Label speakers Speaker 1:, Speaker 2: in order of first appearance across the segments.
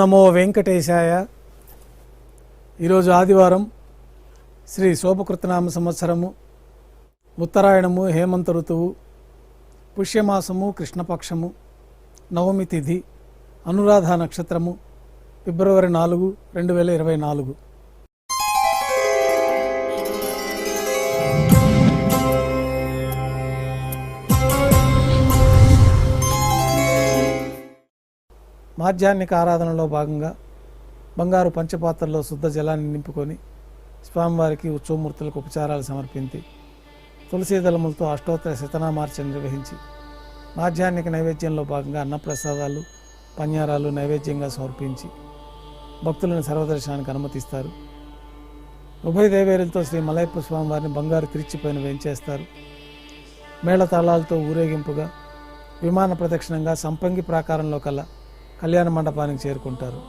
Speaker 1: నమో వెంకటేశాయ. ఈరోజు ఆదివారం శ్రీ శోభకృతనామ సంవత్సరము ఉత్తరాయణము హేమంత ఋతువు పుష్యమాసము కృష్ణపక్షము నవమి తిథి అనురాధ నక్షత్రము ఫిబ్రవరి నాలుగు రెండు వేల ఇరవై నాలుగు. మాధ్యాహ్నిక ఆరాధనలో భాగంగా బంగారు పంచపాత్రలో శుద్ధ జలాన్ని నింపుకొని స్వామివారికి ఉత్సవమూర్తులకు ఉపచారాలు సమర్పించి తులసీ దళములతో అష్టోత్తర శతనామార్చన నిర్వహించి మాధ్యాహ్నిక నైవేద్యంలో భాగంగా అన్నప్రసాదాలు పన్యారాలు నైవేద్యంగా సమర్పించి భక్తులను సర్వదర్శనానికి అనుమతిస్తారు. ఉభయ దేవేరులతో శ్రీ మలయప్ప స్వామివారిని బంగారు తిరిచిపైన వేంచేస్తారు. మేళతాళాలతో ఊరేగింపుగా విమాన ప్రదక్షిణంగా సంపంగి ప్రాకారంలో కల్లా కళ్యాణ మండపానికి చేరుకుంటారు.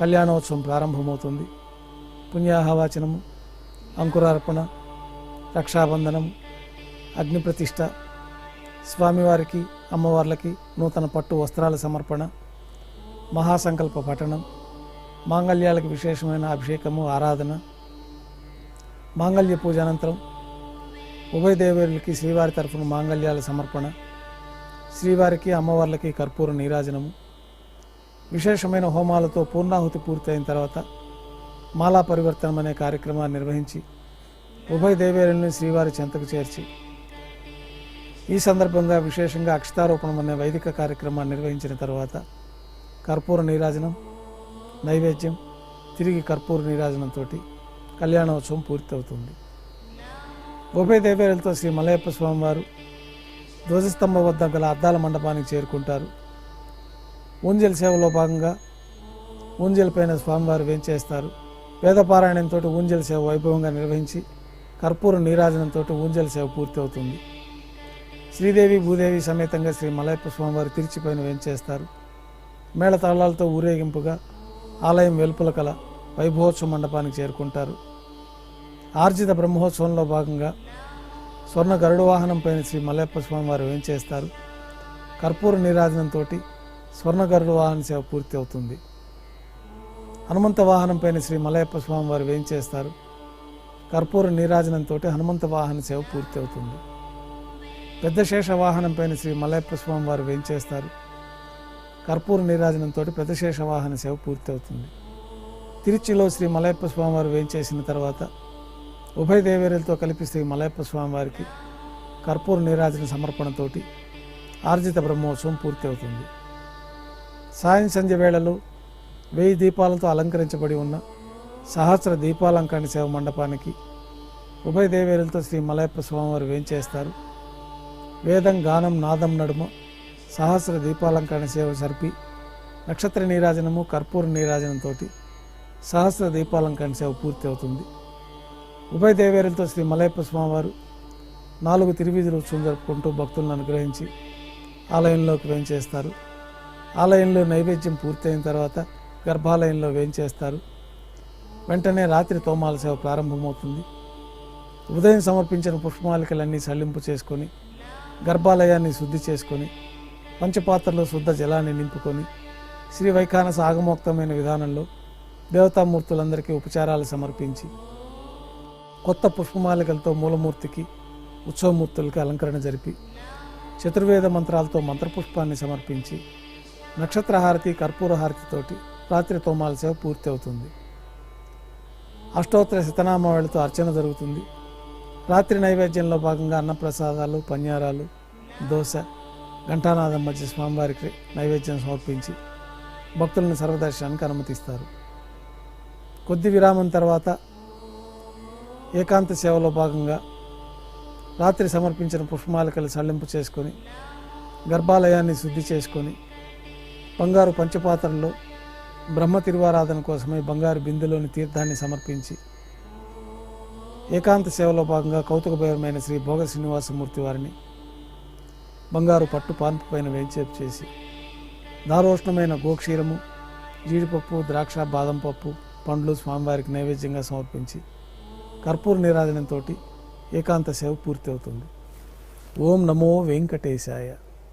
Speaker 1: కళ్యాణోత్సవం ప్రారంభమవుతుంది. పుణ్యాహవాచనము అంకురార్పణ రక్షాబంధనము అగ్నిప్రతిష్ఠ స్వామివారికి అమ్మవార్లకి నూతన పట్టు వస్త్రాల సమర్పణ మహాసంకల్ప పఠనం మాంగళ్యాలకు విశేషమైన అభిషేకము ఆరాధన మాంగళ్య పూజ అనంతరం ఉభయ దేవేరులకి శ్రీవారి తరఫున మాంగళ్యాల సమర్పణ శ్రీవారికి అమ్మవార్లకి కర్పూర నీరాజనము విశేషమైన హోమాలతో పూర్ణాహుతి పూర్తయిన తర్వాత మాలా పరివర్తనం అనే కార్యక్రమాన్ని నిర్వహించి ఉభయ దేవేరుల్ని శ్రీవారి చెంతకు చేర్చి ఈ సందర్భంగా విశేషంగా అక్షతారోపణం అనే వైదిక కార్యక్రమాన్ని నిర్వహించిన తర్వాత కర్పూర నీరాజనం నైవేద్యం తిరిగి కర్పూర నీరాజనంతో కళ్యాణోత్సవం పూర్తవుతుంది. ఉభయ దేవేరులతో శ్రీ మలయప్ప స్వామివారు ధ్వజస్తంభం వద్ద గల అద్దాల మండపానికి చేరుకుంటారు. ఊంజల్ సేవలో భాగంగా ఊంజల్ పైన స్వామివారు వేంచేస్తారు. వేదపారాయణంతో ఊంజల్ సేవ వైభవంగా నిర్వహించి కర్పూర నీరాజనంతో ఊంజల్ సేవ పూర్తి అవుతుంది శ్రీదేవి భూదేవి సమేతంగా శ్రీ మలయప్ప స్వామివారు తిరిచిపైన వేంచేస్తారు. మేళతాళాలతో ఊరేగింపుగా ఆలయం వెలుపల కల వైభవోత్సవ మండపానికి చేరుకుంటారు. ఆర్జిత బ్రహ్మోత్సవంలో భాగంగా స్వర్ణ గరుడ వాహనం పైన శ్రీ మలయప్ప స్వామివారు వేంచేస్తారు. కర్పూర నీరాజనంతో స్వర్ణ గరుడ వాహన సేవ పూర్తి అవుతుంది. హనుమంత వాహనం పైన శ్రీ మలయప్ప స్వామి వారు వేయించేస్తారు కర్పూర నీరాజనంతో హనుమంత వాహన సేవ పూర్తి అవుతుంది. పెద్ద శేష వాహనం పైన శ్రీ మలయప్ప స్వామి వారు వేయించేస్తారు కర్పూర నీరాజనంతో పెద్ద శేష వాహన సేవ పూర్తి అవుతుంది. తిరుచిలో శ్రీ మలయప్ప స్వామివారు వేయించేసిన తర్వాత ఉభయ దేవేరులతో కలిపి శ్రీ మలయప్ప స్వామివారికి కర్పూర నీరాజన సమర్పణతోటి ఆర్జిత బ్రహ్మోత్సవం పూర్తి అవుతుంది. సాయం సంధ్య వేళలు వెయ్యి దీపాలతో అలంకరించబడి ఉన్న సహస్ర దీపాలంకరణ సేవ మండపానికి ఉభయ దేవేరులతో శ్రీ మలయప్ప స్వామివారు వేంచేస్తారు వేదం గానం నాదం నడుమ సహస్ర దీపాలంకరణ సేవ జరిపి నక్షత్ర నీరాజనము కర్పూర నీరాజనంతో సహస్ర దీపాలంకరణ సేవ పూర్తి అవుతుంది. ఉభయ దేవేరులతో శ్రీ మలయప్ప స్వామివారు నాలుగు తిరువీధులు ఉత్సవం జరుపుకుంటూ భక్తులను అనుగ్రహించి ఆలయంలోకి వేంచేస్తారు ఆలయంలో నైవేద్యం పూర్తయిన తర్వాత గర్భాలయంలో వేయించేస్తారు. వెంటనే రాత్రి తోమాల సేవ ప్రారంభమవుతుంది. ఉదయం సమర్పించిన పుష్పమాలికలన్నీ సల్లింపు చేసుకొని గర్భాలయాన్ని శుద్ధి చేసుకొని పంచపాత్రలో శుద్ధ జలాన్ని నింపుకొని శ్రీ వైఖానస ఆగమోక్తమైన విధానంలో దేవతామూర్తులందరికీ ఉపచారాలు సమర్పించి కొత్త పుష్పమాలికలతో మూలమూర్తికి ఉత్సవమూర్తులకి అలంకరణ జరిపి చతుర్వేద మంత్రాలతో మంత్రపుష్పాన్ని సమర్పించి నక్షత్రహారతి కర్పూర హారతితోటి రాత్రి తోమాల సేవ పూర్తి అవుతుంది అష్టోత్తర శతనామావళితో అర్చన జరుగుతుంది. రాత్రి నైవేద్యంలో భాగంగా అన్నప్రసాదాలు పన్యారాలు దోశ ఘంటానాదం మధ్య స్వామివారికి నైవేద్యం సమర్పించి భక్తులను సర్వదర్శనానికి అనుమతిస్తారు. కొద్ది విరామం తర్వాత ఏకాంత సేవలో భాగంగా రాత్రి సమర్పించిన పుష్పమాలికలు సళ్ళింపు చేసుకొని గర్భాలయాన్ని శుద్ధి చేసుకొని బంగారు పంచపాత్రలో బ్రహ్మ తిరువారాధన కోసమై బంగారు బిందులోని తీర్థాన్ని సమర్పించి ఏకాంత సేవలో భాగంగా కౌతుకభయమైన శ్రీ భోగ శ్రీనివాసమూర్తి వారిని బంగారు పట్టు పాన్పు పైన వేంచేపు చేసి దారోష్ణమైన గోక్షీరము జీడిపప్పు ద్రాక్ష బాదం పప్పు పండ్లు స్వామివారికి నైవేద్యంగా సమర్పించి కర్పూర నీరాజనంతో ఏకాంత సేవ పూర్తి అవుతుంది ఓం నమో వెంకటేశాయ.